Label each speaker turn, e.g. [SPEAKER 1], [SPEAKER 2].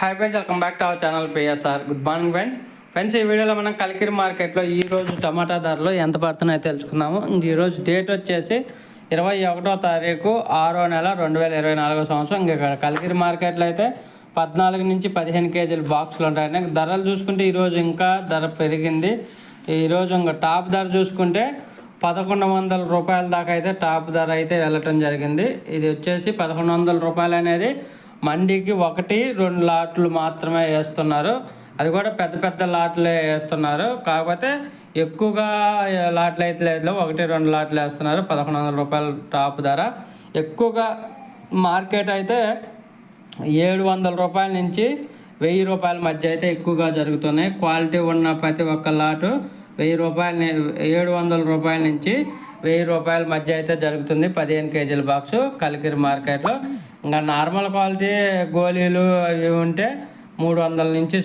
[SPEAKER 1] Hi friends welcome back to our channel PSR good morning friends friends ఈ వీడియోలో మనం కలికిరి మార్కెట్లో ఈరోజు టమాటా ధరలు ఎంత పడుతున్నాయో తెలుసుకుందాము. ఈరోజు డేట్ వచ్చేసి ఇరవై ఒకటో తారీఖు ఆరో నెల రెండు వేల ఇరవై నాలుగో సంవత్సరం. ఇంకా ఇక్కడ కలికిరి మార్కెట్లో అయితే పద్నాలుగు నుంచి పదిహేను కేజీల బాక్సులు ఉంటాయి ధరలు చూసుకుంటే ఈరోజు ఇంకా ధర పెరిగింది. ఈరోజు ఇంకా టాప్ ధర చూసుకుంటే పదకొండు వందల రూపాయల దాకా అయితే టాప్ ధర అయితే వెళ్ళటం జరిగింది. ఇది వచ్చేసి పదకొండు వందల రూపాయలు అనేది మండీకి ఒకటి రెండు లాట్లు మాత్రమే వేస్తున్నారు. అది కూడా పెద్ద పెద్ద లాట్లే వేస్తున్నారు. కాకపోతే ఎక్కువగా లాట్లు అయితే లేదు. ఒకటి రెండు లాట్లు వేస్తున్నారు. పదకొండు వందల రూపాయల టాప్ ధర. ఎక్కువగా మార్కెట్ అయితే ఏడు వందల రూపాయల నుంచి వెయ్యి రూపాయల మధ్య అయితే ఎక్కువగా జరుగుతున్నాయి. క్వాలిటీ ఉన్న ప్రతి ఒక్క లాటు వెయ్యి రూపాయల ఏడు వందల రూపాయల నుంచి వెయ్యి రూపాయల మధ్య అయితే జరుగుతుంది. పదిహేను కేజీల బాక్సు కలికిరి మార్కెట్లో. ఇంకా నార్మల్ క్వాలిటీ గోళీలు అవి ఉంటే మూడు వందల నుంచి